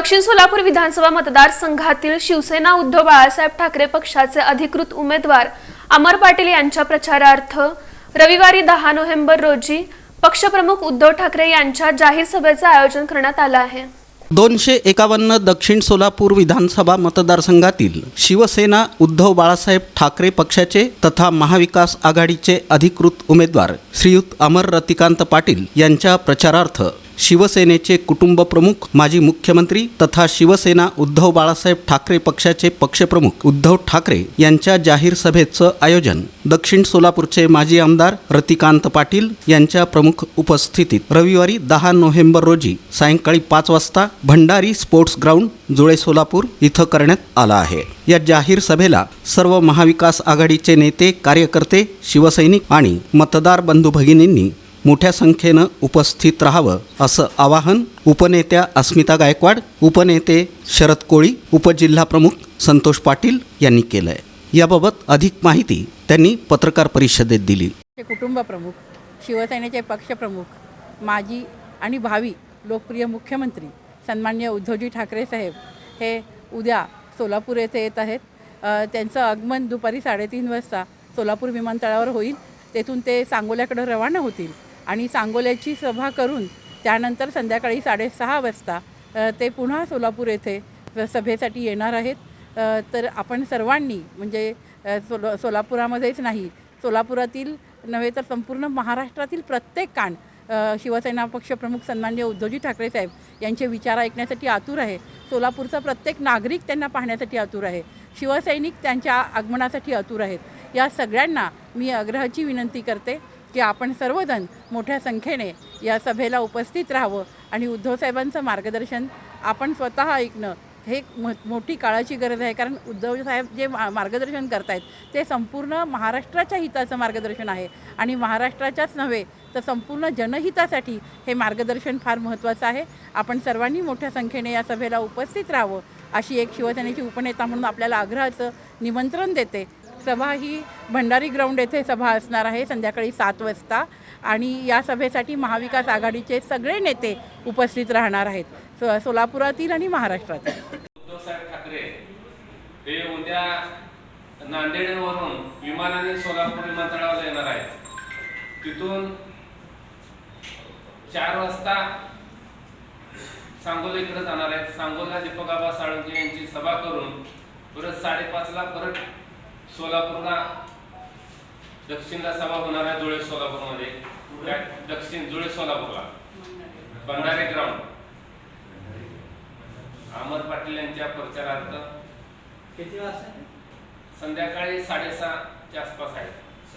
दक्षिण सोलापूर विधानसभा मतदारसंघातील शिवसेना उद्धव बाळासाहेब ठाकरे पक्षाचे अधिकृत उमेदवार अमर पाटील यांच्या प्रचारार्थ रविवारी दहा नोव्हेंबर रोजी पक्षप्रमुख उद्धव ठाकरे यांच्या जाहीर सभेचं आयोजन करण्यात आलं आहे. दोनशे एकावन्न दक्षिण सोलापूर विधानसभा मतदारसंघातील शिवसेना उद्धव बाळासाहेब ठाकरे पक्षाचे तथा महाविकास आघाडीचे अधिकृत उमेदवार श्रीयुत अमर रतिकांत पाटील यांच्या प्रचारार्थ शिवसेनेचे कुटुंब प्रमुख माजी मुख्यमंत्री तथा शिवसेना उद्धव बाळासाहेब ठाकरे पक्षाचे पक्षप्रमुख उद्धव ठाकरे यांच्या जाहीर सभेचं आयोजन. दक्षिण सोलापूरचे माजी आमदार रतिकांत पाटील यांच्या प्रमुख उपस्थितीत रविवारी दहा नोव्हेंबर रोजी सायंकाळी पाच वाजता भंडारी स्पोर्ट्स ग्राउंड जुळे सोलापूर इथं करण्यात आला आहे. या जाहीर सभेला सर्व महाविकास आघाडीचे नेते कार्यकर्ते शिवसैनिक आणि मतदार बंधू भगिनींनी मोठ्या संख्येनं उपस्थित राहावं असं आवाहन उपनेत्या अस्मिता गायकवाड उपनेते शरद कोळी उपजिल्हाप्रमुख संतोष पाटील यांनी केलं आहे याबाबत अधिक माहिती त्यांनी पत्रकार परिषदेत दिली. कुटुंबप्रमुख कुटुंब प्रमुख शिवसेनेचे पक्षप्रमुख माजी आणि भावी लोकप्रिय मुख्यमंत्री सन्मान्य उद्धवजी ठाकरे साहेब हे उद्या सोलापूर येथे येत आहेत. त्यांचं आगमन दुपारी साडेतीन वाजता सोलापूर विमानतळावर होईल. तेथून ते सांगोल्याकडे रवाना होतील. आणि सांगोल्याची सभा करून त्यानंतर संध्याकाळी साडेसहा वाजता ते पुन्हा सोलापूर येथे सभेसाठी येणार आहेत. तर आपण सर्वांनी म्हणजे सोल सोलापुरामध्येच नाही सोलापुरातील नव्हे तर संपूर्ण महाराष्ट्रातील प्रत्येक कान शिवसेना पक्षप्रमुख सन्मान्य उद्धवजी ठाकरे साहेब यांचे विचार ऐकण्यासाठी आतुर आहे. सोलापूरचा प्रत्येक नागरिक त्यांना पाहण्यासाठी आतुर आहे. शिवसैनिक त्यांच्या आगमनासाठी आतुर आहेत. या सगळ्यांना मी आग्रहाची विनंती करते की आपण सर्वजण मोठ्या संख्येने या सभेला उपस्थित राहावं आणि उद्धवसाहेबांचं मार्गदर्शन आपण स्वतः ऐकणं हे एक म मोठी काळाची गरज आहे. कारण उद्धवसाहेब जे मा मार्गदर्शन आहेत ते संपूर्ण महाराष्ट्राच्या हिताचं मार्गदर्शन आहे. आणि महाराष्ट्राच्याच नव्हे तर संपूर्ण जनहितासाठी हे मार्गदर्शन फार महत्त्वाचं आहे. आपण सर्वांनी मोठ्या संख्येने या सभेला उपस्थित राहावं अशी एक शिवसेनेची उपनेता म्हणून आपल्याला आग्रहाचं निमंत्रण देते. सभा ही भंडारी ग्राउंड येथे सभा असणार आहे संध्याकाळी सात वाजता. आणि या सभेसाठी महाविकास आघाडीचे सगळे नेते उपस्थित राहणार आहेत. सो सोलापुरातील आणि महाराष्ट्रातील. उद्धवसाहेब ठाकरे हे उद्या नांदेडवरून विमानाने सोलापूर विमानतळावर येणार आहेत. तिथून चार वाजता सांगोला इकडे जाणार आहेत. सांगोला दीपकाबा साळुंके यांची सभा करून परत साडेपाचला परत सोलापूरला दक्षिणला सभा होणार आहे जुळे सोलापूरमध्ये. दक्षिण जुळे सोलापूरला. भंडारे ग्राउंड अमर पाटील यांच्या प्रचारार्थ. किती वाजता? संध्याकाळी साडेसहाच्या आसपास आहे.